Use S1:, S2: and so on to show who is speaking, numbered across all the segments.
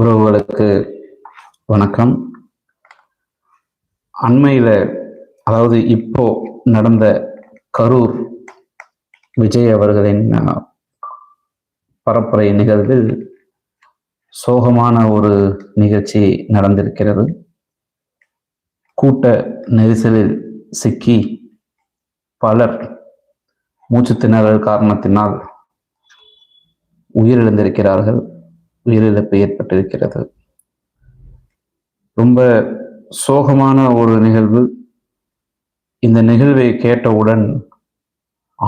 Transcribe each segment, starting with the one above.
S1: உறவுகளுக்கு வணக்கம் அண்மையில் அதாவது இப்போ நடந்த கரூர் விஜய் அவர்களின் பரப்புரை நிகழ்வில் சோகமான ஒரு நிகழ்ச்சி நடந்திருக்கிறது கூட்ட நெரிசலில் சிக்கி பலர் மூச்சு திணறல் காரணத்தினால் உயிரிழந்திருக்கிறார்கள் உயிரிழப்பு ஏற்பட்டிருக்கிறது ரொம்ப சோகமான ஒரு நிகழ்வு இந்த நிகழ்வை கேட்டவுடன்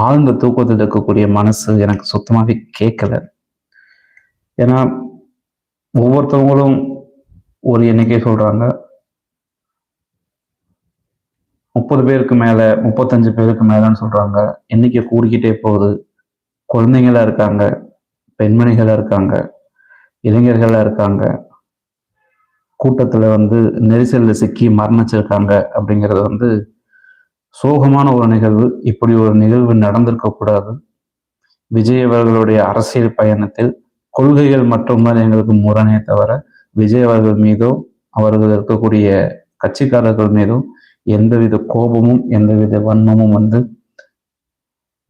S1: ஆழ்ந்த தூக்கத்தில் இருக்கக்கூடிய மனசு எனக்கு சுத்தமாக கேட்கல ஏன்னா ஒவ்வொருத்தவங்களும் ஒரு எண்ணிக்கை சொல்றாங்க முப்பது பேருக்கு மேல முப்பத்தஞ்சு பேருக்கு மேலன்னு சொல்றாங்க எண்ணிக்கை கூடிக்கிட்டே போகுது குழந்தைங்களா இருக்காங்க பெண்மணிகளா இருக்காங்க இளைஞர்களாக இருக்காங்க கூட்டத்தில் வந்து நெரிசலில் சிக்கி மரணிச்சிருக்காங்க அப்படிங்கிறது வந்து சோகமான ஒரு நிகழ்வு இப்படி ஒரு நிகழ்வு நடந்திருக்கக்கூடாது விஜய் அவர்களுடைய அரசியல் பயணத்தில் கொள்கைகள் மட்டும்தான் எங்களுக்கு முரணே தவிர விஜய் அவர்கள் மீதோ அவர்கள் இருக்கக்கூடிய கட்சிக்காரர்கள் மீதும் எந்தவித கோபமும் எந்தவித வன்மமும் வந்து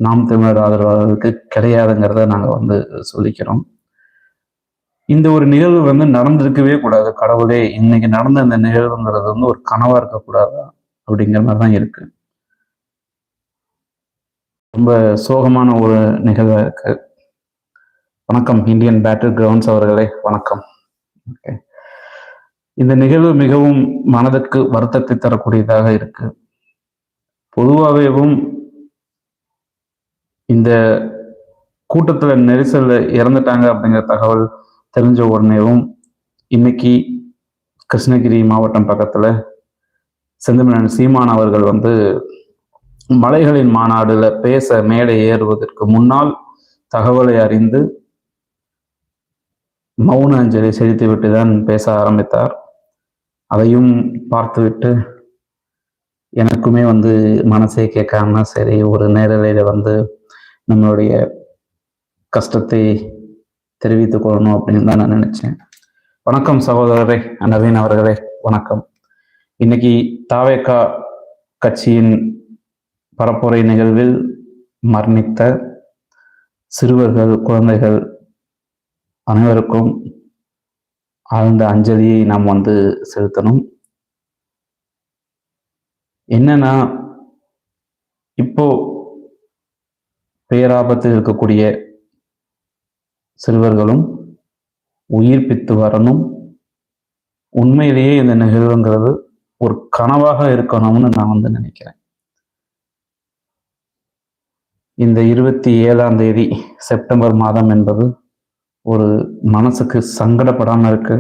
S1: நாம் தமிழர் ஆதரவாளர்களுக்கு கிடையாதுங்கிறத நாங்கள் வந்து சொல்லிக்கிறோம் இந்த ஒரு நிகழ்வு வந்து நடந்திருக்கவே கூடாது கடவுளே இன்னைக்கு நடந்த இந்த நிகழ்வுங்கிறது வந்து ஒரு கனவா இருக்கக்கூடாதா அப்படிங்கிற மாதிரி தான் இருக்கு ரொம்ப சோகமான ஒரு நிகழ்வா இருக்கு வணக்கம் இந்தியன் பேட்டில் கிரவுண்ட்ஸ் அவர்களே வணக்கம் இந்த நிகழ்வு மிகவும் மனதுக்கு வருத்தத்தை தரக்கூடியதாக இருக்கு பொதுவாகவேவும் இந்த கூட்டத்துல நெரிசல்ல இறந்துட்டாங்க அப்படிங்கிற தகவல் தெரிஞ்ச உடனேவும் இன்னைக்கு கிருஷ்ணகிரி மாவட்டம் பக்கத்தில் செந்தமிழன் சீமான் அவர்கள் வந்து மலைகளின் மாநாடுல பேச மேடை ஏறுவதற்கு முன்னால் தகவலை அறிந்து மௌன அஞ்சலி செலுத்திவிட்டு தான் பேச ஆரம்பித்தார் அதையும் பார்த்துவிட்டு எனக்குமே வந்து மனசே கேட்காம சரி ஒரு நேரலையில வந்து நம்மளுடைய கஷ்டத்தை தெரிவித்துக் கொள்ளணும் அப்படின்னு தான் நான் நினைச்சேன் வணக்கம் சகோதரரே நவீன் அவர்களே வணக்கம் இன்னைக்கு தாவேக்கா கட்சியின் பரப்புரை நிகழ்வில் மரணித்த சிறுவர்கள் குழந்தைகள் அனைவருக்கும் ஆழ்ந்த அஞ்சலியை நாம் வந்து செலுத்தணும் என்னன்னா இப்போ பேராபத்தில் இருக்கக்கூடிய சிறுவர்களும் உயிர்ப்பித்து வரணும் உண்மையிலேயே இந்த நிகழ்வுங்கிறது ஒரு கனவாக இருக்கணும்னு நான் வந்து நினைக்கிறேன் இந்த இருபத்தி ஏழாம் தேதி செப்டம்பர் மாதம் என்பது ஒரு மனசுக்கு சங்கடப்படாமல் இருக்கு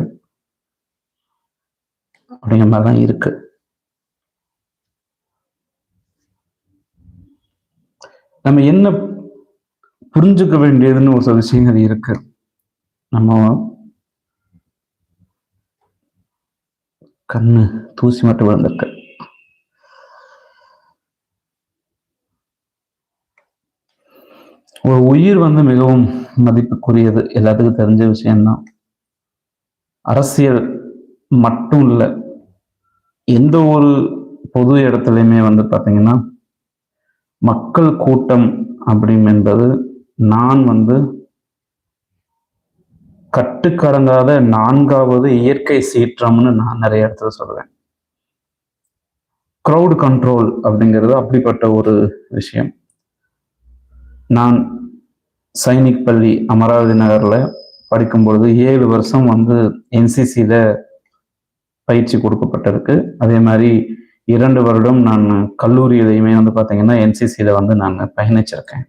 S1: அப்படிங்கிற மாதிரி தான் இருக்கு நம்ம என்ன புரிஞ்சுக்க வேண்டியதுன்னு ஒரு சில விஷயங்கள் இருக்கு நம்ம கண்ணு தூசி மட்டும் விழுந்திருக்கு ஒரு உயிர் வந்து மிகவும் மதிப்புக்குரியது எல்லாத்துக்கும் தெரிஞ்ச விஷயம்தான் அரசியல் மட்டும் இல்லை எந்த ஒரு பொது இடத்துலையுமே வந்து பார்த்தீங்கன்னா மக்கள் கூட்டம் அப்படின் என்பது நான் வந்து கட்டுக்கடங்காத நான்காவது இயற்கை சீற்றம்னு நான் நிறைய இடத்துல சொல்லுவேன் க்ரௌட் கண்ட்ரோல் அப்படிங்கிறது அப்படிப்பட்ட ஒரு விஷயம் நான் சைனிக் பள்ளி அமராவதி நகரில் படிக்கும்பொழுது ஏழு வருஷம் வந்து என்சிசியில் பயிற்சி கொடுக்கப்பட்டிருக்கு அதே மாதிரி இரண்டு வருடம் நான் கல்லூரியிலையுமே வந்து பார்த்தீங்கன்னா என்சிசியில் வந்து நான் பயணிச்சிருக்கேன்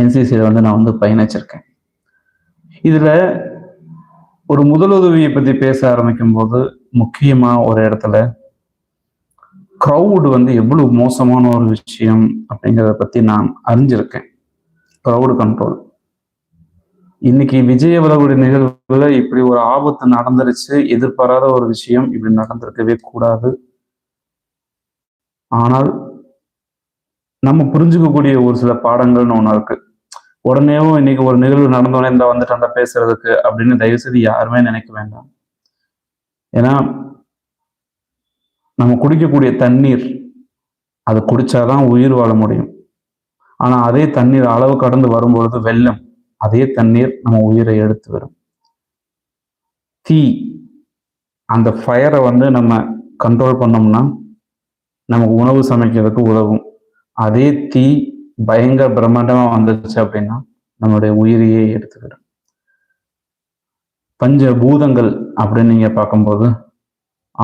S1: என்சிசியில் வந்து நான் வந்து பயணிச்சிருக்கேன் இதில் ஒரு முதலுதவியை பற்றி பேச ஆரம்பிக்கும் போது முக்கியமாக ஒரு இடத்துல க்ரௌடு வந்து எவ்வளவு மோசமான ஒரு விஷயம் அப்படிங்கிறத பற்றி நான் அறிஞ்சிருக்கேன் க்ரௌடு கண்ட்ரோல் இன்னைக்கு விஜய அவர்களுடைய நிகழ்வுல இப்படி ஒரு ஆபத்து நடந்துருச்சு எதிர்பாராத ஒரு விஷயம் இப்படி நடந்திருக்கவே கூடாது ஆனால் நம்ம புரிஞ்சுக்கக்கூடிய ஒரு சில பாடங்கள்னு ஒன்று இருக்கு உடனேவும் இன்னைக்கு ஒரு நிகழ்வு நடந்தோடனே இந்த வந்துட்டு அந்த பேசுறதுக்கு அப்படின்னு தயவு செய்து யாருமே நினைக்க வேண்டாம் ஏன்னா நம்ம குடிக்கக்கூடிய தண்ணீர் அது குடிச்சாதான் உயிர் வாழ முடியும் ஆனா அதே தண்ணீர் அளவு கடந்து வரும்பொழுது வெள்ளம் அதே தண்ணீர் நம்ம உயிரை எடுத்து வரும் தீ அந்த ஃபயரை வந்து நம்ம கண்ட்ரோல் பண்ணோம்னா நமக்கு உணவு சமைக்கிறதுக்கு உதவும் அதே தீ பயங்கர பிரம்மாண்டமா வந்துச்சு அப்படின்னா நம்மளுடைய உயிரையே எடுத்துக்கிடும் பஞ்ச பூதங்கள் அப்படின்னு நீங்க பார்க்கும்போது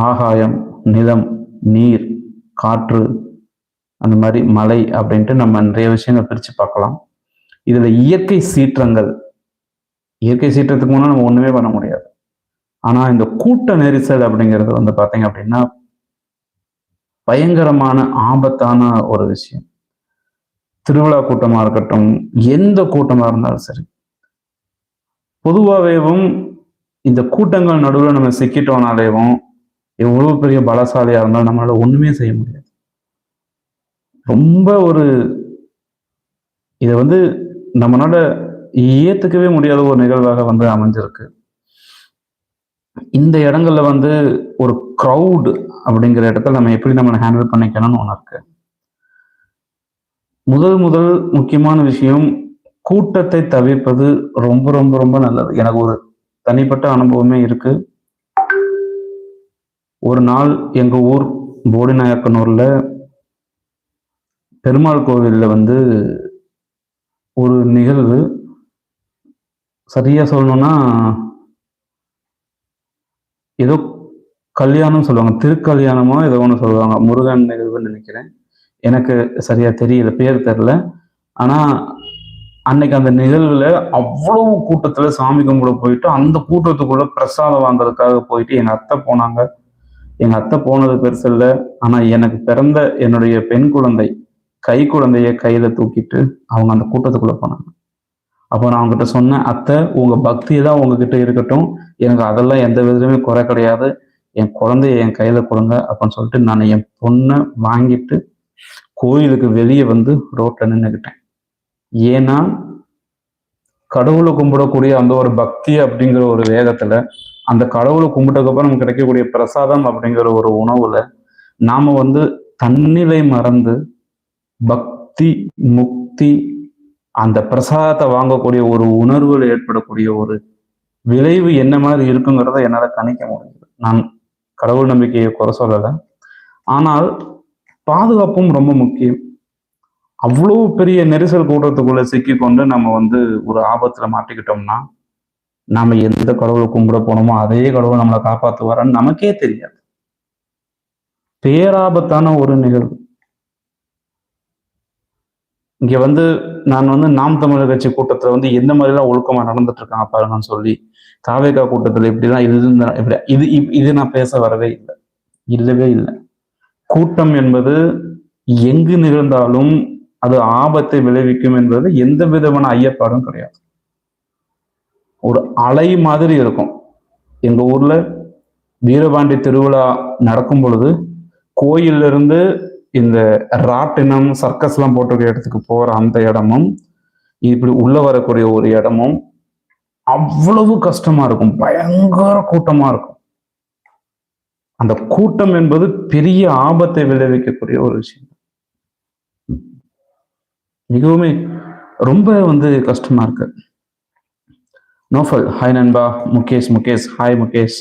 S1: ஆகாயம் நிலம் நீர் காற்று அந்த மாதிரி மலை அப்படின்ட்டு நம்ம நிறைய விஷயங்கள் பிரித்து பார்க்கலாம் இதில் இயற்கை சீற்றங்கள் இயற்கை சீற்றத்துக்கு முன்னாடி நம்ம ஒன்றுமே பண்ண முடியாது ஆனால் இந்த கூட்ட நெரிசல் அப்படிங்கிறது வந்து பார்த்தீங்க அப்படின்னா பயங்கரமான ஆபத்தான ஒரு விஷயம் திருவிழா கூட்டமாக இருக்கட்டும் எந்த கூட்டமாக இருந்தாலும் சரி பொதுவாகவேவும் இந்த கூட்டங்கள் நடுவில் நம்ம சிக்கிட்டோனாலேவும் எவ்வளோ பெரிய பலசாலியாக இருந்தாலும் நம்மளால் ஒன்றுமே செய்ய முடியாது ரொம்ப ஒரு இதை வந்து நம்மளால ஏற்றுக்கவே முடியாத ஒரு நிகழ்வாக வந்து அமைஞ்சிருக்கு இந்த இடங்கள்ல வந்து ஒரு க்ரௌடு அப்படிங்கிற இடத்துல நம்ம எப்படி நம்மளை ஹேண்டில் பண்ணிக்கணும்னு ஒன்று இருக்கு முதல் முதல் முக்கியமான விஷயம் கூட்டத்தை தவிர்ப்பது ரொம்ப ரொம்ப ரொம்ப நல்லது எனக்கு ஒரு தனிப்பட்ட அனுபவமே இருக்கு ஒரு நாள் எங்க ஊர் போடிநாயக்கனூர்ல பெருமாள் கோவிலில் வந்து ஒரு நிகழ்வு சரியா சொல்லணும்னா ஏதோ கல்யாணம் சொல்லுவாங்க திருக்கல்யாணமோ ஏதோ ஒன்று சொல்லுவாங்க முருகன் நிகழ்வுன்னு நினைக்கிறேன் எனக்கு சரியா தெரியல பேர் தெரில ஆனால் அன்னைக்கு அந்த நிகழ்வுல அவ்வளவு கூட்டத்துல சாமி கும்பிட போயிட்டு அந்த கூட்டத்துக்குள்ள பிரசாதம் வாங்கறதுக்காக போயிட்டு எங்க அத்தை போனாங்க எங்க அத்தை போனது பெருசு இல்லை ஆனா எனக்கு பிறந்த என்னுடைய பெண் குழந்தை கை குழந்தைய கையில தூக்கிட்டு அவங்க அந்த கூட்டத்துக்குள்ள போனாங்க அப்ப நான் அவங்ககிட்ட சொன்னேன் அத்தை உங்க பக்தி தான் உங்ககிட்ட இருக்கட்டும் எனக்கு அதெல்லாம் எந்த விதத்துலயுமே குறை கிடையாது என் குழந்தைய என் கையில கொடுங்க அப்படின்னு சொல்லிட்டு நான் என் பொண்ணை வாங்கிட்டு கோயிலுக்கு வெளியே வந்து ரோட்ல நின்றுக்கிட்டேன் ஏன்னா கடவுளை கும்பிடக்கூடிய அந்த ஒரு பக்தி அப்படிங்கிற ஒரு வேகத்துல அந்த கடவுளை கும்பிட்டதுக்கப்புறம் நமக்கு கிடைக்கக்கூடிய பிரசாதம் அப்படிங்கிற ஒரு உணவுல நாம வந்து தன்னிலை மறந்து பக்தி முக்தி அந்த பிரசாதத்தை வாங்கக்கூடிய ஒரு உணர்வுகள் ஏற்படக்கூடிய ஒரு விளைவு என்ன மாதிரி இருக்குங்கிறத என்னால் கணிக்க முடியுது நான் கடவுள் நம்பிக்கையை குறை சொல்லலை ஆனால் பாதுகாப்பும் ரொம்ப முக்கியம் அவ்வளோ பெரிய நெரிசல் கூட்டத்துக்குள்ள சிக்கி கொண்டு நம்ம வந்து ஒரு ஆபத்துல மாட்டிக்கிட்டோம்னா நாம எந்த கடவுளை கும்பிட போனோமோ அதே கடவுள் நம்மளை காப்பாற்றுவாரான்னு நமக்கே தெரியாது பேராபத்தான ஒரு நிகழ்வு இங்க வந்து நான் வந்து நாம் தமிழர் கட்சி கூட்டத்துல வந்து எந்த மாதிரிலாம் ஒழுக்கமா நடந்துட்டு இருக்காங்க பாருங்கன்னு சொல்லி தாவேகா கூட்டத்தில் இப்படிலாம் இருந்தா இப்படி இது இது நான் பேச வரவே இல்லை இல்லவே இல்லை கூட்டம் என்பது எங்கு நிகழ்ந்தாலும் அது ஆபத்தை விளைவிக்கும் என்பது எந்த விதமான ஐயப்பாடும் கிடையாது ஒரு அலை மாதிரி இருக்கும் எங்க ஊர்ல வீரபாண்டி திருவிழா நடக்கும் பொழுது கோயில்ல இருந்து இந்த ராட்டினம் சர்க்கஸ் எல்லாம் போட்டிருக்க இடத்துக்கு போற அந்த இடமும் இப்படி உள்ள வரக்கூடிய ஒரு இடமும் அவ்வளவு கஷ்டமா இருக்கும் பயங்கர கூட்டமா இருக்கும் அந்த கூட்டம் என்பது பெரிய ஆபத்தை விளைவிக்கக்கூடிய ஒரு விஷயம் மிகவுமே ரொம்ப வந்து கஷ்டமா இருக்கு நோஃபல் ஹாய் நண்பா முகேஷ் முகேஷ் ஹாய் முகேஷ்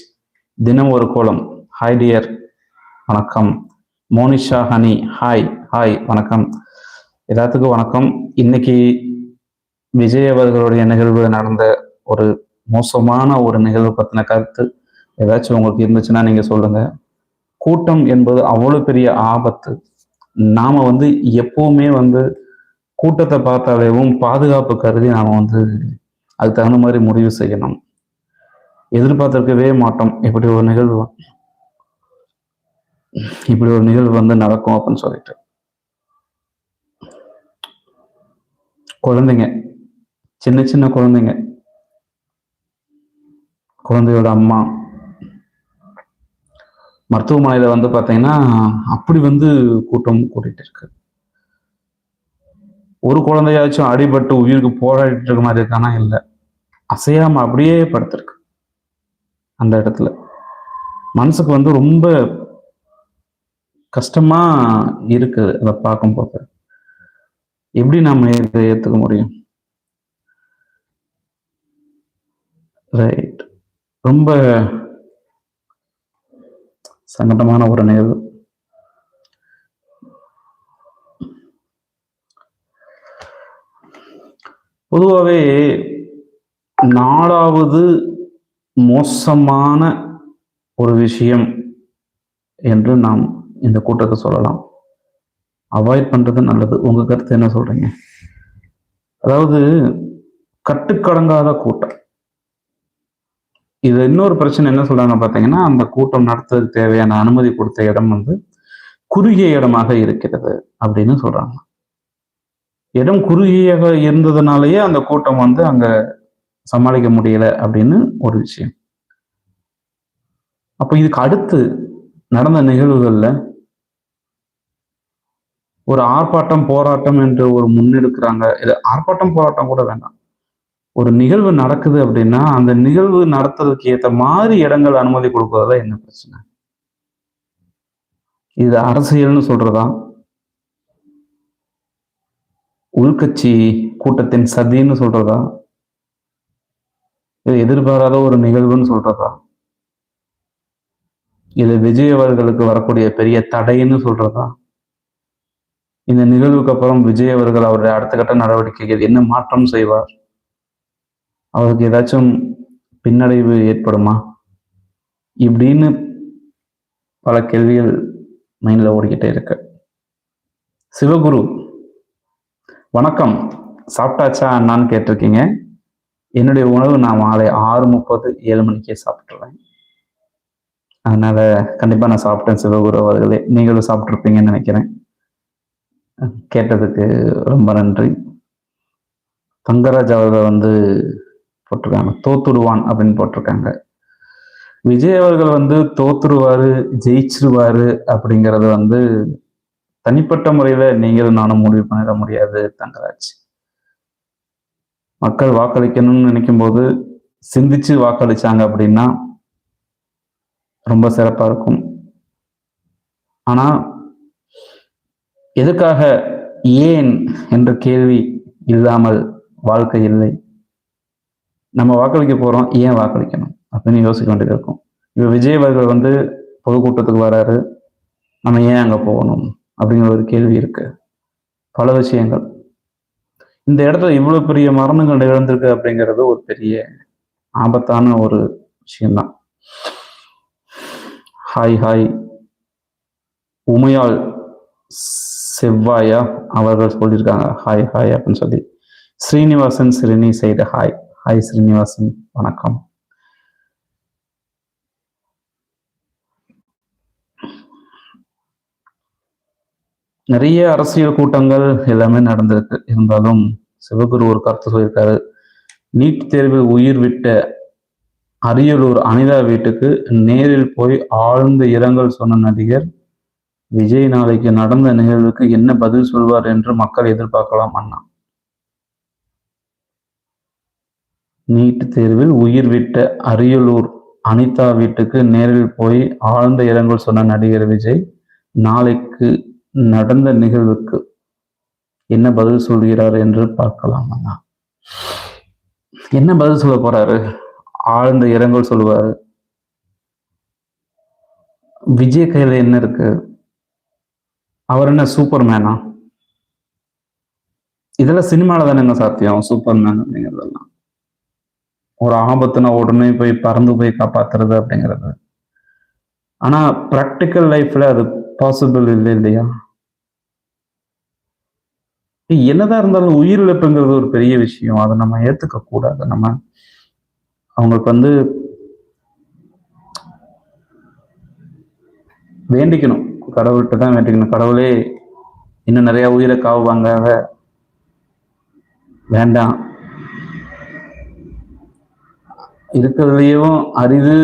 S1: தினம் ஒரு கோலம் ஹாய் டியர் வணக்கம் மோனிஷா ஹனி ஹாய் ஹாய் வணக்கம் எல்லாத்துக்கும் வணக்கம் இன்னைக்கு விஜய் அவர்களுடைய நிகழ்வு நடந்த ஒரு மோசமான ஒரு நிகழ்வு பற்றின கருத்து ஏதாச்சும் உங்களுக்கு இருந்துச்சுன்னா நீங்க சொல்லுங்க கூட்டம் என்பது அவ்வளோ பெரிய ஆபத்து நாம வந்து எப்போவுமே வந்து கூட்டத்தை பார்த்தாலேவும் பாதுகாப்பு கருதி நாம வந்து அதுக்கு தகுந்த மாதிரி முடிவு செய்யணும் எதிர்பார்த்துருக்கவே மாட்டோம் இப்படி ஒரு நிகழ்வு இப்படி ஒரு நிகழ்வு வந்து நடக்கும் அப்படின்னு சொல்லிட்டு குழந்தைங்க சின்ன சின்ன குழந்தைங்க குழந்தையோட அம்மா மருத்துவமனையில் வந்து பார்த்தீங்கன்னா அப்படி வந்து கூட்டம் கூட்டிகிட்டு இருக்கு ஒரு குழந்தையாச்சும் அடிபட்டு உயிருக்கு போராடிட்டு இருக்க மாதிரி இருக்கானா இல்லை அசையாம அப்படியே படுத்திருக்கு அந்த இடத்துல மனசுக்கு வந்து ரொம்ப கஷ்டமா இருக்குது அதை பார்க்கும்போது எப்படி நம்ம இதை ஏற்றுக்க முடியும் ரைட் ரொம்ப சங்கடமான ஒரு நிகழ்வு பொதுவாகவே நாலாவது மோசமான ஒரு விஷயம் என்று நாம் இந்த கூட்டத்தை சொல்லலாம் அவாய்ட் பண்ணுறது நல்லது உங்கள் கருத்து என்ன சொல்கிறீங்க அதாவது கட்டுக்கடங்காத கூட்டம் இது இன்னொரு பிரச்சனை என்ன சொல்றாங்க பார்த்தீங்கன்னா அந்த கூட்டம் நடத்துறதுக்கு தேவையான அனுமதி கொடுத்த இடம் வந்து குறுகிய இடமாக இருக்கிறது அப்படின்னு சொல்றாங்க இடம் குறுகியாக இருந்ததுனாலயே அந்த கூட்டம் வந்து அங்க சமாளிக்க முடியல அப்படின்னு ஒரு விஷயம் அப்ப இதுக்கு அடுத்து நடந்த நிகழ்வுகள்ல ஒரு ஆர்ப்பாட்டம் போராட்டம் என்று ஒரு முன்னெடுக்கிறாங்க இது ஆர்ப்பாட்டம் போராட்டம் கூட வேண்டாம் ஒரு நிகழ்வு நடக்குது அப்படின்னா அந்த நிகழ்வு நடத்துறதுக்கு ஏற்ற மாதிரி இடங்கள் அனுமதி கொடுக்கறதா என்ன பிரச்சனை இது அரசியல்னு சொல்றதா உள்கட்சி கூட்டத்தின் சதின்னு சொல்றதா இது எதிர்பாராத ஒரு நிகழ்வுன்னு சொல்றதா இது விஜய் அவர்களுக்கு வரக்கூடிய பெரிய தடைன்னு சொல்றதா இந்த நிகழ்வுக்கு அப்புறம் விஜய் அவர்கள் அவருடைய அடுத்த கட்ட நடவடிக்கைகள் என்ன மாற்றம் செய்வார் அவருக்கு ஏதாச்சும் பின்னடைவு ஏற்படுமா இப்படின்னு பல கேள்விகள் மைண்டில் ஓடிக்கிட்டே இருக்கு சிவகுரு வணக்கம் சாப்பிட்டாச்சா அண்ணான்னு கேட்டிருக்கீங்க என்னுடைய உணவு நான் மாலை ஆறு முப்பது ஏழு மணிக்கே சாப்பிட்டுருவேன் அதனால கண்டிப்பாக நான் சாப்பிட்டேன் சிவகுரு அவர்களே நீங்களும் சாப்பிட்ருப்பீங்கன்னு நினைக்கிறேன் கேட்டதுக்கு ரொம்ப நன்றி தங்கராஜ் அவர்கள் வந்து போட்டிருக்காங்க தோத்துடுவான் அப்படின்னு போட்டிருக்காங்க விஜய் அவர்கள் வந்து தோத்துருவாரு ஜெயிச்சிருவாரு அப்படிங்கறது வந்து தனிப்பட்ட முறையில நீங்களும் நானும் முடிவு பண்ணிட முடியாது தங்கராஜ் மக்கள் வாக்களிக்கணும்னு நினைக்கும் போது சிந்திச்சு வாக்களிச்சாங்க அப்படின்னா ரொம்ப சிறப்பா இருக்கும் ஆனா எதுக்காக ஏன் என்ற கேள்வி இல்லாமல் வாழ்க்கை இல்லை நம்ம வாக்களிக்க போகிறோம் ஏன் வாக்களிக்கணும் அப்படின்னு யோசிக்க வேண்டியது இருக்கும் இப்போ விஜய் அவர்கள் வந்து பொதுக்கூட்டத்துக்கு வராரு நம்ம ஏன் அங்கே போகணும் அப்படிங்கிற ஒரு கேள்வி இருக்கு பல விஷயங்கள் இந்த இடத்துல இவ்வளோ பெரிய மரணங்கள் நிகழ்ந்திருக்கு அப்படிங்கிறது ஒரு பெரிய ஆபத்தான ஒரு விஷயம்தான் ஹாய் ஹாய் உமையால் செவ்வாயா அவர்கள் சொல்லியிருக்காங்க ஹாய் ஹாய் அப்படின்னு சொல்லி ஸ்ரீனிவாசன் சிறுனி செய்த ஹாய் ஹாய் ஸ்ரீனிவாசன் வணக்கம் நிறைய அரசியல் கூட்டங்கள் எல்லாமே நடந்திருக்கு இருந்தாலும் சிவகுரு ஒரு கருத்து சொல்லியிருக்காரு நீட் தேர்வில் உயிர் விட்ட அரியலூர் அனிதா வீட்டுக்கு நேரில் போய் ஆழ்ந்த இரங்கல் சொன்ன நடிகர் விஜய் நாளைக்கு நடந்த நிகழ்வுக்கு என்ன பதில் சொல்வார் என்று மக்கள் எதிர்பார்க்கலாம் அண்ணா நீட் தேர்வில் உயிர் விட்ட அரியலூர் அனிதா வீட்டுக்கு நேரில் போய் ஆழ்ந்த இரங்கல் சொன்ன நடிகர் விஜய் நாளைக்கு நடந்த நிகழ்வுக்கு என்ன பதில் சொல்கிறார் என்று பார்க்கலாமா என்ன பதில் சொல்ல போறாரு ஆழ்ந்த இரங்கல் சொல்லுவாரு விஜய் கையில என்ன இருக்கு அவர் என்ன சூப்பர் மேனா இதெல்லாம் சினிமாவில் தானே என்ன சாத்தியம் சூப்பர் மேன் அப்படிங்கிறதெல்லாம் ஒரு ஆபத்துனா உடனே போய் பறந்து போய் காப்பாத்துறது அப்படிங்கிறது ஆனா ப்ராக்டிக்கல் லைஃப்ல அது பாசிபிள் இல்லை இல்லையா என்னதான் இருந்தாலும் உயிரிழப்புங்கிறது ஒரு பெரிய விஷயம் அதை நம்ம ஏத்துக்க கூடாது நம்ம அவங்களுக்கு வந்து வேண்டிக்கணும் கடவுள்கிட்ட தான் வேண்டிக்கணும் கடவுளே இன்னும் நிறைய உயிரை காவுவாங்க வேண்டாம் இருக்கிறதுலையும் அரிது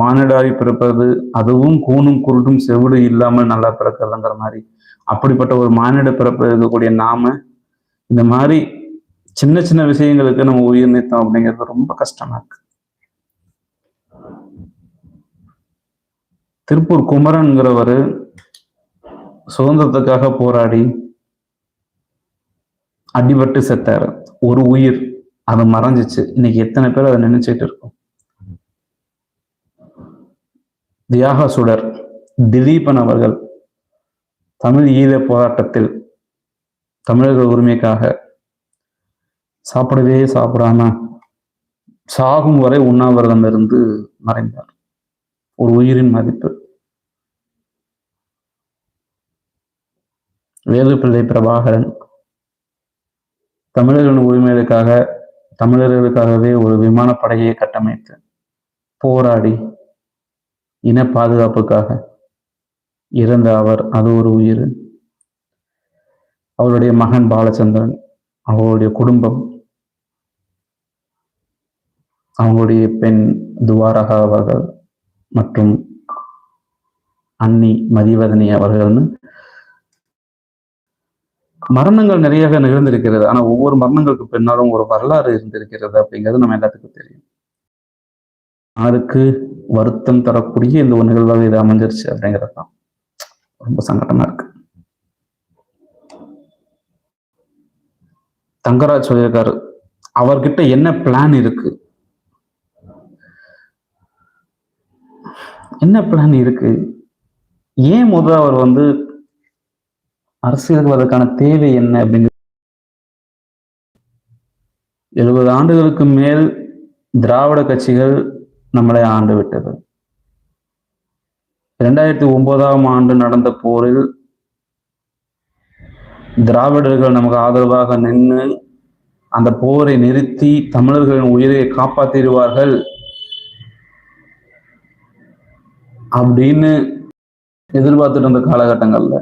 S1: மானிடாய் பிறப்பது அதுவும் கூணும் குருடும் செவிடு இல்லாமல் நல்லா பிறக்கிறதுங்கிற மாதிரி அப்படிப்பட்ட ஒரு மானிட பிறப்பு இருக்கக்கூடிய நாம இந்த மாதிரி சின்ன சின்ன விஷயங்களுக்கு நம்ம உயிர் நிறுத்தோம் அப்படிங்கிறது ரொம்ப கஷ்டமா இருக்கு திருப்பூர் குமரன்கிறவர் சுதந்திரத்துக்காக போராடி அடிபட்டு செத்தாரு ஒரு உயிர் அது மறைஞ்சிச்சு இன்னைக்கு எத்தனை பேர் அதை நினைச்சிட்டு இருக்கோம் தியாக சுடர் திலீபன் அவர்கள் தமிழ் ஈழ போராட்டத்தில் தமிழர்கள் உரிமைக்காக சாப்பிடவே சாப்பிடாம சாகும் வரை உண்ணாவிரதம் இருந்து மறைந்தார் ஒரு உயிரின் மதிப்பு வேலுப்பிள்ளை பிரபாகரன் தமிழர்களின் உரிமைகளுக்காக தமிழர்களுக்காகவே ஒரு விமானப்படையை கட்டமைத்து போராடி இன பாதுகாப்புக்காக இறந்த அவர் அது ஒரு உயிர் அவருடைய மகன் பாலச்சந்திரன் அவருடைய குடும்பம் அவங்களுடைய பெண் துவாரகா அவர்கள் மற்றும் அன்னி மதிவதனி அவர்கள்னு மரணங்கள் நிறைய நிகழ்ந்திருக்கிறது ஆனா ஒவ்வொரு மரணங்களுக்கு பின்னாலும் ஒரு வரலாறு இருந்திருக்கிறது அப்படிங்கிறது நம்ம எல்லாத்துக்கும் தெரியும் அதுக்கு வருத்தம் தரக்கூடிய இந்த ஒரு நிகழ்வாக இது அமைஞ்சிருச்சு அப்படிங்கிறது தான் ரொம்ப சங்கடமா இருக்கு தங்கராஜ் சொல்லியிருக்காரு அவர்கிட்ட என்ன பிளான் இருக்கு என்ன பிளான் இருக்கு ஏன் முதல் அவர் வந்து அரசியலுக்கு அதற்கான தேவை என்ன அப்படிங்கிறது எழுபது ஆண்டுகளுக்கு மேல் திராவிட கட்சிகள் நம்மளை ஆண்டு விட்டது இரண்டாயிரத்தி ஒன்பதாம் ஆண்டு நடந்த போரில் திராவிடர்கள் நமக்கு ஆதரவாக நின்று அந்த போரை நிறுத்தி தமிழர்களின் உயிரை காப்பாற்றிடுவார்கள் அப்படின்னு எதிர்பார்த்துட்டு இருந்த காலகட்டங்கள்ல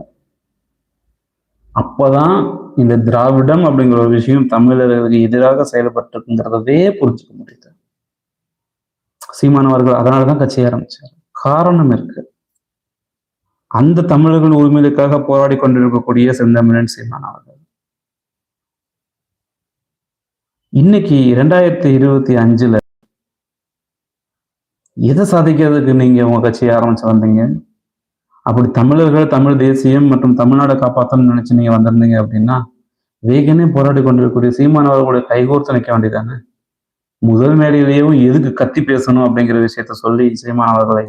S1: அப்போதான் இந்த திராவிடம் அப்படிங்கிற ஒரு விஷயம் தமிழர்களுக்கு எதிராக செயல்பட்டிருக்குங்கிறதவே புரிஞ்சுக்க முடியுது சீமானவர்கள் அதனால தான் கட்சி ஆரம்பிச்சார் காரணம் இருக்கு அந்த தமிழர்கள் உரிமைகளுக்காக போராடி கொண்டிருக்கக்கூடிய செந்தமிழன் சீமான் அவர்கள் இன்னைக்கு இரண்டாயிரத்தி இருபத்தி அஞ்சுல எதை சாதிக்கிறதுக்கு நீங்க உங்க கட்சியை ஆரம்பிச்சு வந்தீங்க அப்படி தமிழர்கள் தமிழ் தேசியம் மற்றும் தமிழ்நாடை காப்பாற்றணும்னு நினைச்சு நீங்க வந்திருந்தீங்க அப்படின்னா வேகனே போராடி கொண்டிருக்கக்கூடிய சீமானவர்களுடைய கைகோர்த்து நிற்க வேண்டியதானே முதல் மேடையிலேயும் எதுக்கு கத்தி பேசணும் அப்படிங்கிற விஷயத்த சொல்லி சீமானவர்களை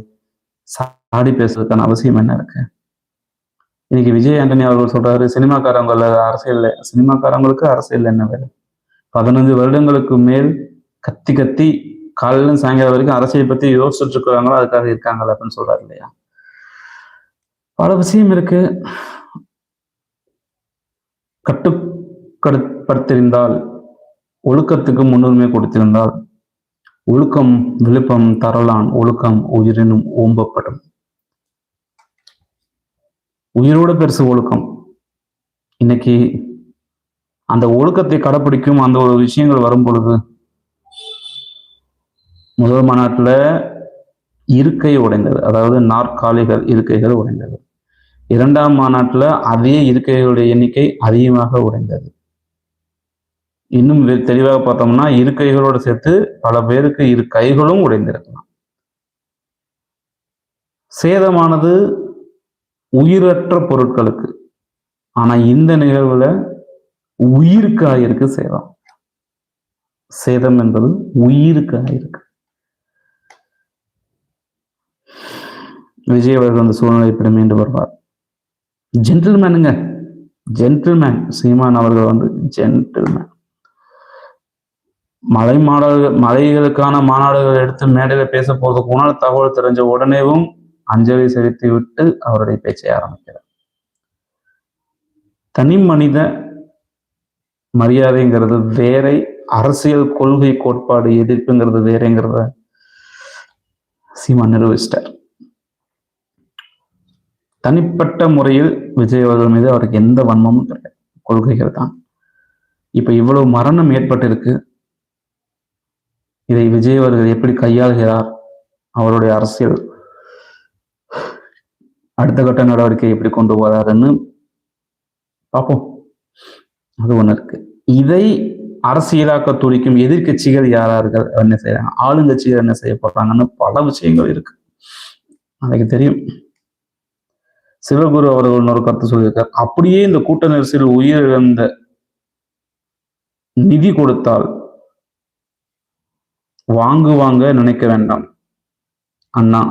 S1: சாடி பேசுறதுக்கான அவசியம் என்ன இருக்கு இன்னைக்கு விஜய் ஆண்டனி அவர்கள் சொல்றாரு சினிமாக்காரங்கள அரசியல் சினிமாக்காரங்களுக்கு அரசியல் என்ன வேலை பதினஞ்சு வருடங்களுக்கு மேல் கத்தி கத்தி காலையிலும் சாயங்காலம் வரைக்கும் அரசியல் பத்தி யோசிச்சுட்டு இருக்கிறாங்களோ அதுக்காக இருக்காங்களா அப்படின்னு சொல்றாரு இல்லையா பல விஷயம் இருக்கு கட்டுப்படுத்திருந்தால் ஒழுக்கத்துக்கு முன்னுரிமை கொடுத்திருந்தால் ஒழுக்கம் விழுப்பம் தரலான் ஒழுக்கம் உயிரினும் ஓம்பப்படும் உயிரோட பெருசு ஒழுக்கம் இன்னைக்கு அந்த ஒழுக்கத்தை கடைபிடிக்கும் அந்த ஒரு விஷயங்கள் வரும் பொழுது முதல் மாநாட்டில் இருக்கை உடைந்தது அதாவது நாற்காலிகள் இருக்கைகள் உடைந்தது இரண்டாம் மாநாட்டில் அதே இருக்கைகளுடைய எண்ணிக்கை அதிகமாக உடைந்தது இன்னும் தெளிவாக பார்த்தோம்னா இரு கைகளோடு சேர்த்து பல பேருக்கு இரு கைகளும் உடைந்திருக்கலாம் சேதமானது உயிரற்ற பொருட்களுக்கு ஆனா இந்த நிகழ்வுல உயிருக்கு ஆயிருக்கு சேதம் சேதம் என்பது உயிருக்கு ஆயிருக்கு விஜய் அவர்கள் அந்த சூழ்நிலை இப்படி மீண்டு வருவார் ஜென்டில்மேனுங்க ஜென்டில்மேன் சீமான் அவர்கள் வந்து ஜென்டில்மேன் மலை மாடல்கள் மலைகளுக்கான மாநாடுகள் எடுத்து மேடையில் பேச போறது போனால் தகவல் தெரிஞ்ச உடனேவும் அஞ்சலி செலுத்தி விட்டு அவருடைய பேச்சை ஆரம்பிக்கிறார் தனி மனித மரியாதைங்கிறது வேறை அரசியல் கொள்கை கோட்பாடு எதிர்ப்புங்கிறது வேறைங்கிறத சீமா நிரூபிச்சிட்டார் தனிப்பட்ட முறையில் விஜய் அவர்கள் மீது அவருக்கு எந்த வன்மமும் கிடையாது கொள்கைகள் தான் இப்ப இவ்வளவு மரணம் ஏற்பட்டிருக்கு இதை விஜய் அவர்கள் எப்படி கையாளுகிறார் அவருடைய அரசியல் அடுத்த கட்ட நடவடிக்கை எப்படி கொண்டு போறாருன்னு பார்ப்போம் அது ஒண்ணு இருக்கு இதை அரசியலாக்க துடிக்கும் எதிர்கட்சிகள் யாரார்கள் என்ன செய்யறாங்க ஆளுங்கட்சிகள் என்ன செய்ய பல விஷயங்கள் இருக்கு அதுக்கு தெரியும் சிவகுரு அவர்கள் இன்னொரு கருத்து சொல்லியிருக்கார் அப்படியே இந்த கூட்ட நெரிசலில் உயிரிழந்த நிதி கொடுத்தால் வாங்குவாங்க நினைக்க வேண்டாம் அண்ணா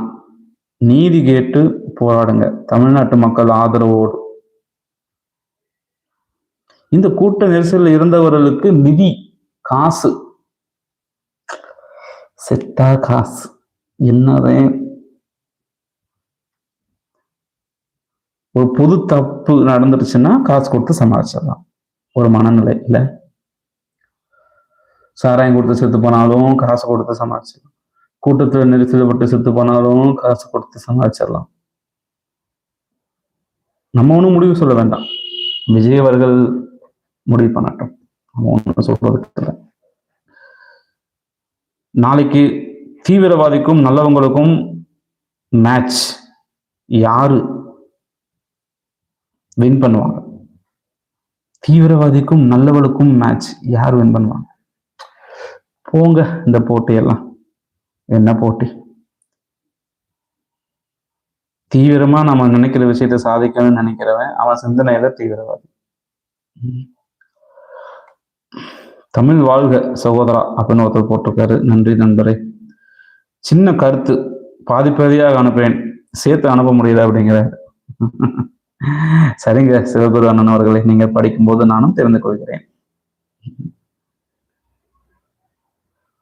S1: நீதி கேட்டு போராடுங்க தமிழ்நாட்டு மக்கள் ஆதரவோடு இந்த கூட்ட நெரிசலில் இருந்தவர்களுக்கு நிதி காசு செத்தா காசு என்னதான் ஒரு புது தப்பு நடந்துருச்சுன்னா காசு கொடுத்து சமாளிச்சிடலாம் ஒரு மனநிலை இல்லை சாராயம் கொடுத்து செத்து போனாலும் காசு கொடுத்து சமாளிச்சிடலாம் கூட்டத்தில் நெரிசல்பட்டு செத்து போனாலும் காசு கொடுத்து சமாளிச்சிடலாம் நம்ம ஒன்றும் முடிவு சொல்ல வேண்டாம் விஜயவர்கள் முடிவு பண்ணட்டும் நம்ம ஒன்றும் சொல்றதுக்கு இல்லை நாளைக்கு தீவிரவாதிக்கும் நல்லவங்களுக்கும் மேட்ச் யாரு வின் பண்ணுவாங்க தீவிரவாதிக்கும் நல்லவளுக்கும் மேட்ச் யார் வின் பண்ணுவாங்க போங்க இந்த போட்டியெல்லாம் என்ன போட்டி தீவிரமா நம்ம நினைக்கிற விஷயத்த சாதிக்கணும்னு நினைக்கிறவன் அவன் சிந்தனையில தீவிரவாதி தமிழ் வாழ்க சகோதரா அப்படின்னு ஒருத்தர் போட்டிருக்காரு நன்றி நண்பரே சின்ன கருத்து பாதிப்பதியாக அனுப்புவேன் சேர்த்து அனுப்ப முடியல அப்படிங்கிற சரிங்க சிவபுரு அண்ணன் அவர்களை நீங்கள் படிக்கும்போது நானும் தெரிந்து கொள்கிறேன்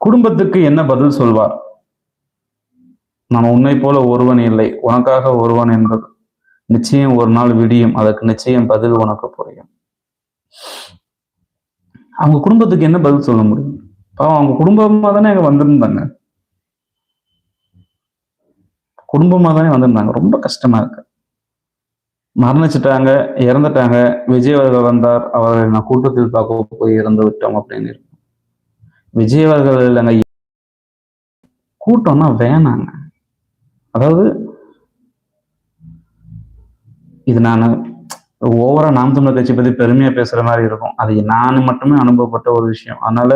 S1: குடும்பத்துக்கு என்ன பதில் சொல்வார் நான் உன்னை போல ஒருவன் இல்லை உனக்காக ஒருவன் என்பது நிச்சயம் ஒரு நாள் விடியும் அதற்கு நிச்சயம் பதில் உனக்கு புரியும் அவங்க குடும்பத்துக்கு என்ன பதில் சொல்ல முடியும் பாவம் அவங்க குடும்பமா தானே அங்க வந்திருந்தாங்க குடும்பமா தானே வந்திருந்தாங்க ரொம்ப கஷ்டமா இருக்கு மரணிச்சிட்டாங்க இறந்துட்டாங்க விஜயவர்கள் வந்தார் அவர்களை நான் கூட்டத்தில் பார்க்க போய் இறந்து விட்டோம் அப்படின்னு இருக்கும் விஜய் இல்லைங்க கூட்டம்னா வேணாங்க அதாவது இது நான் ஓவரா நாம் தமிழர் கட்சி பத்தி பெருமையா பேசுற மாதிரி இருக்கும் அது நான் மட்டுமே அனுபவப்பட்ட ஒரு விஷயம் அதனால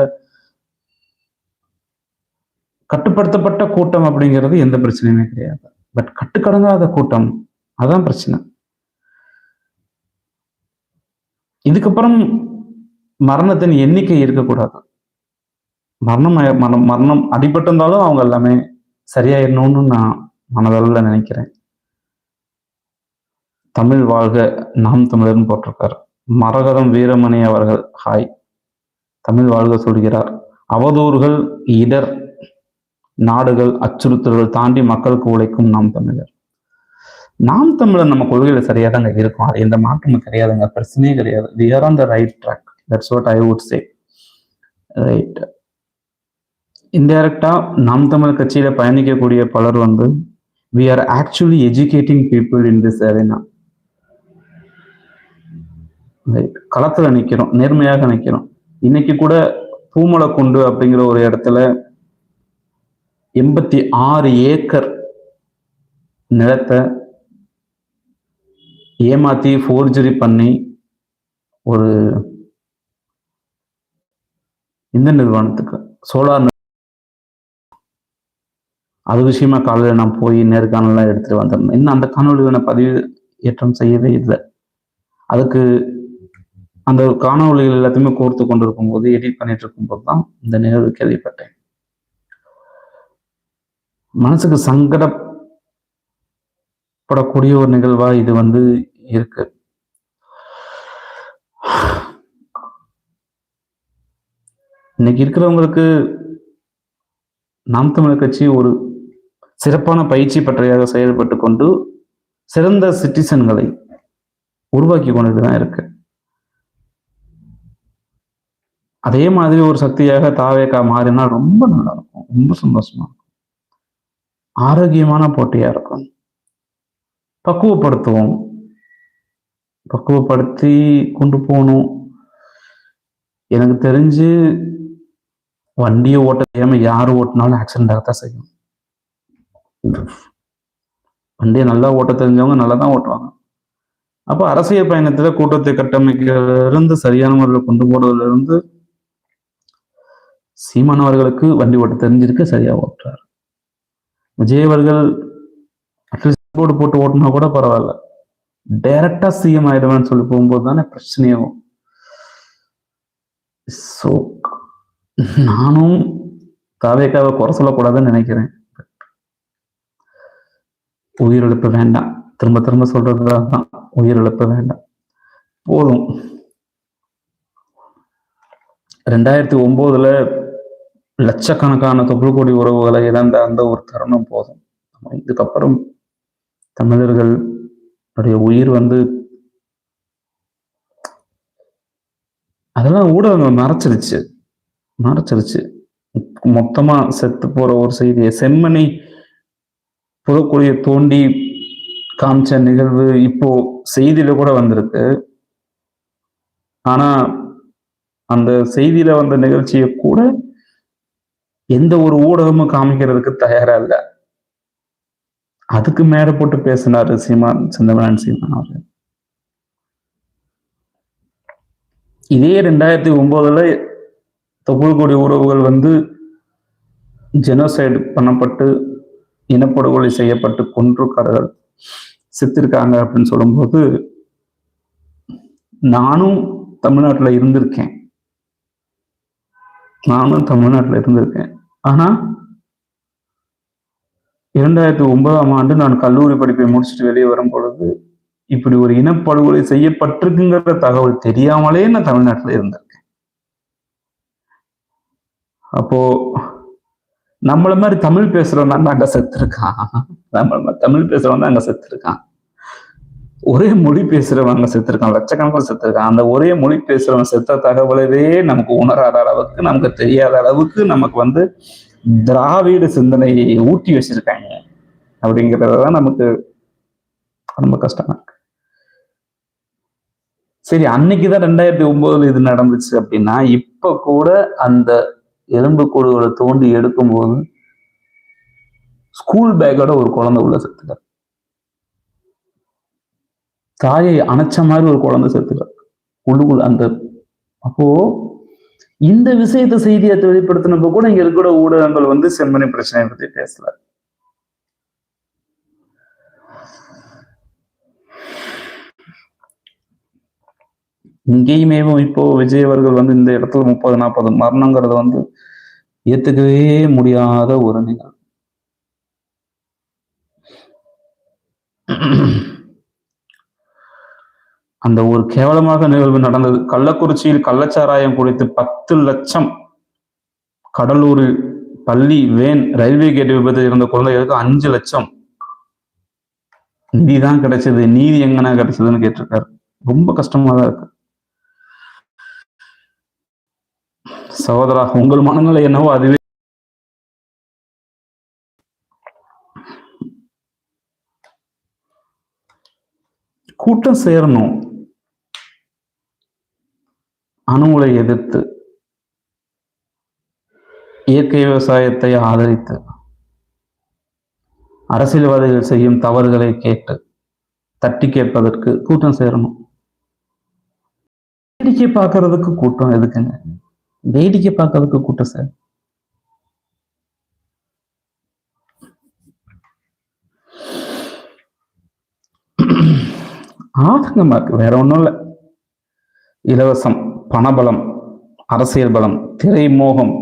S1: கட்டுப்படுத்தப்பட்ட கூட்டம் அப்படிங்கிறது எந்த பிரச்சனையுமே கிடையாது பட் கட்டுக்கடங்காத கூட்டம் அதுதான் பிரச்சனை இதுக்கப்புறம் மரணத்தின் எண்ணிக்கை இருக்கக்கூடாது மரணம் மரணம் அடிபட்டிருந்தாலும் அவங்க எல்லாமே சரியாயிடணும்னு நான் மனதளவில் நினைக்கிறேன் தமிழ் வாழ்க நாம் தமிழர்னு போட்டிருக்கார் மரகதம் வீரமணி அவர்கள் ஹாய் தமிழ் வாழ்க சொல்கிறார் அவதூறுகள் இடர் நாடுகள் அச்சுறுத்தல்கள் தாண்டி மக்களுக்கு உழைக்கும் நாம் தமிழர் நாம் தமிழர் நம்ம கொள்கையில சரியா தாங்க இருக்கும் அது எந்த மாற்றமும் கிடையாதுங்க பிரச்சனையே கிடையாது we are on the right track that's what I would say right இன்டைரக்டா நாம் தமிழ் கட்சியில பயணிக்கக்கூடிய பலர் வந்து we are actually educating people in this arena களத்துல நிக்கிறோம் நேர்மையாக நிக்கிறோம் இன்னைக்கு கூட பூமலை குண்டு அப்படிங்கிற ஒரு இடத்துல எண்பத்தி ஆறு ஏக்கர் நிலத்தை ஏமாத்தி ஃபோர்ஜரி பண்ணி ஒரு இந்த நிறுவனத்துக்கு சோலார் அது விஷயமா காலையில் நான் போய் நேர்காணலாம் எடுத்துட்டு வந்துடணும் இன்னும் அந்த காணொலிகளை பதிவு ஏற்றம் செய்யவே இல்லை அதுக்கு அந்த காணொலிகள் எல்லாத்தையுமே கோர்த்து கொண்டு இருக்கும்போது எடிட் பண்ணிட்டு இருக்கும்போது தான் இந்த நிகழ்வு கேள்விப்பட்டேன் மனசுக்கு சங்கட படக்கூடிய ஒரு நிகழ்வா இது வந்து இருக்கு இன்னைக்கு இருக்கிறவங்களுக்கு நாம் தமிழர் கட்சி ஒரு சிறப்பான பயிற்சி பற்றியாக செயல்பட்டு கொண்டு சிறந்த சிட்டிசன்களை உருவாக்கி கொண்டதுதான் இருக்கு அதே மாதிரி ஒரு சக்தியாக தாவேக்கா மாறினா ரொம்ப நல்லா இருக்கும் ரொம்ப சந்தோஷமா இருக்கும் ஆரோக்கியமான போட்டியா இருக்கும் பக்குவப்படுத்துவோம் பக்குவப்படுத்தி கொண்டு போகணும் எனக்கு தெரிஞ்சு வண்டியை ஓட்ட தெரியாம யார் ஓட்டினாலும் ஆக்சிடென்ட் ஆகத்தான் செய்யும் வண்டியை நல்லா ஓட்ட தெரிஞ்சவங்க நல்லா தான் ஓட்டுவாங்க அப்போ அரசியல் பயணத்துல கூட்டத்தை கட்டமைக்கிறதுலேருந்து சரியான முறையில் கொண்டு போறதுல இருந்து சீமானவர்களுக்கு வண்டி ஓட்ட தெரிஞ்சிருக்கு சரியா ஓட்டுறாரு விஜயவர்கள் போர்டு போட்டு ஓட்டினா கூட பரவாயில்ல டைரக்டா சிஎம் ஆயிடுவேன் சொல்லி போகும்போது தானே பிரச்சனையாகும் ஸோ நானும் தாவேக்காவை குறை சொல்லக்கூடாதுன்னு நினைக்கிறேன் உயிரிழப்பு வேண்டாம் திரும்ப திரும்ப சொல்றதுதான் தான் உயிரிழப்பு வேண்டாம் போதும் ரெண்டாயிரத்தி ஒன்பதுல லட்சக்கணக்கான தொப்புள் கோடி உறவுகளை இழந்த அந்த ஒரு தருணம் போதும் இதுக்கப்புறம் தமிழர்களுடைய உயிர் வந்து அதெல்லாம் ஊடகங்கள் மறைச்சிருச்சு மறைச்சிருச்சு மொத்தமா செத்து போற ஒரு செய்தியை செம்மணி புதக்கூடிய தோண்டி காமிச்ச நிகழ்வு இப்போ செய்தியில கூட வந்திருக்கு ஆனா அந்த செய்தியில வந்த நிகழ்ச்சியை கூட எந்த ஒரு ஊடகமும் காமிக்கிறதுக்கு தயாரா இல்லை அதுக்கு மேல போட்டு பேசினாரு சீமான் செந்தமனான் சீமான் அவரு இதே ரெண்டாயிரத்தி ஒன்பதுல தொப்புள்கொடி உறவுகள் வந்து ஜெனோசைடு பண்ணப்பட்டு இனப்படுகொலை செய்யப்பட்டு கொன்றுக்காரர்கள் செத்திருக்காங்க அப்படின்னு சொல்லும்போது நானும் தமிழ்நாட்டில் இருந்திருக்கேன் நானும் தமிழ்நாட்டில் இருந்திருக்கேன் ஆனால் இரண்டாயிரத்தி ஒன்பதாம் ஆண்டு நான் கல்லூரி படிப்பை முடிச்சுட்டு வெளியே வரும் பொழுது இப்படி ஒரு இனப்படுகொலை செய்யப்பட்டிருக்குங்கிற தகவல் தெரியாமலே நான் தமிழ்நாட்டில் இருந்திருக்கேன் அப்போ நம்மள மாதிரி தமிழ் பேசுறவன் தான் அங்க செத்துருக்கான் நம்மள மாதிரி தமிழ் பேசுறவன் தான் அங்க செத்துருக்கான் ஒரே மொழி பேசுறவன் அங்க செத்துருக்கான் லட்சக்கணக்கில் செத்துருக்கான் அந்த ஒரே மொழி பேசுறவன் செத்த தகவலவே நமக்கு உணராத அளவுக்கு நமக்கு தெரியாத அளவுக்கு நமக்கு வந்து திராவிட சிந்தனையை ஊட்டி வச்சிருக்காங்க அப்படிங்கிறதான் நமக்கு ரொம்ப கஷ்டமா இருக்கு சரி அன்னைக்குதான் ரெண்டாயிரத்தி ஒன்பதுல இது நடந்துச்சு அப்படின்னா இப்ப கூட அந்த எலும்பு கூடுகளை தோண்டி எடுக்கும்போது ஸ்கூல் பேக்கோட ஒரு குழந்தை உள்ள செத்துக்கார் தாயை அணைச்ச மாதிரி ஒரு குழந்தை செத்துக்கார் உள்ளுக்குள்ள அந்த அப்போ இந்த விஷயத்த செய்தியை வெளிப்படுத்தினப்ப கூட இங்க இருக்கிற ஊடகங்கள் வந்து செம்மணி பிரச்சனை பத்தி பேசல இங்கேயுமே இப்போ விஜய் அவர்கள் வந்து இந்த இடத்துல முப்பது நாற்பது மரணங்கிறத வந்து ஏத்துக்கவே முடியாத ஒரு நிகழ்வு அந்த ஒரு கேவலமாக நிகழ்வு நடந்தது கள்ளக்குறிச்சியில் கள்ளச்சாராயம் குறித்து பத்து லட்சம் கடலூர் பள்ளி வேன் ரயில்வே கேட் விபத்தில் இருந்த குழந்தைகளுக்கு அஞ்சு லட்சம் நிதி தான் கிடைச்சது நீதி எங்கன்னா கிடைச்சதுன்னு கேட்டிருக்காரு ரொம்ப கஷ்டமா தான் இருக்கு சகோதரா உங்கள் மனநிலை என்னவோ அதுவே கூட்டம் சேரணும் அணுகுலை எதிர்த்து இயற்கை விவசாயத்தை ஆதரித்து அரசியல்வாதிகள் செய்யும் தவறுகளை கேட்டு தட்டி கேட்பதற்கு கூட்டம் சேரணும் வேடிக்கை பார்க்கறதுக்கு கூட்டம் எதுக்குங்க வேடிக்கை பார்க்கறதுக்கு கூட்டம் சேரணும் ஆதங்கமா இருக்கு வேற ஒன்றும் இல்லை இலவசம் பணபலம் அரசியல் பலம் திரைமோகம்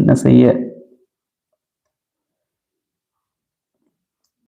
S1: என்ன செய்ய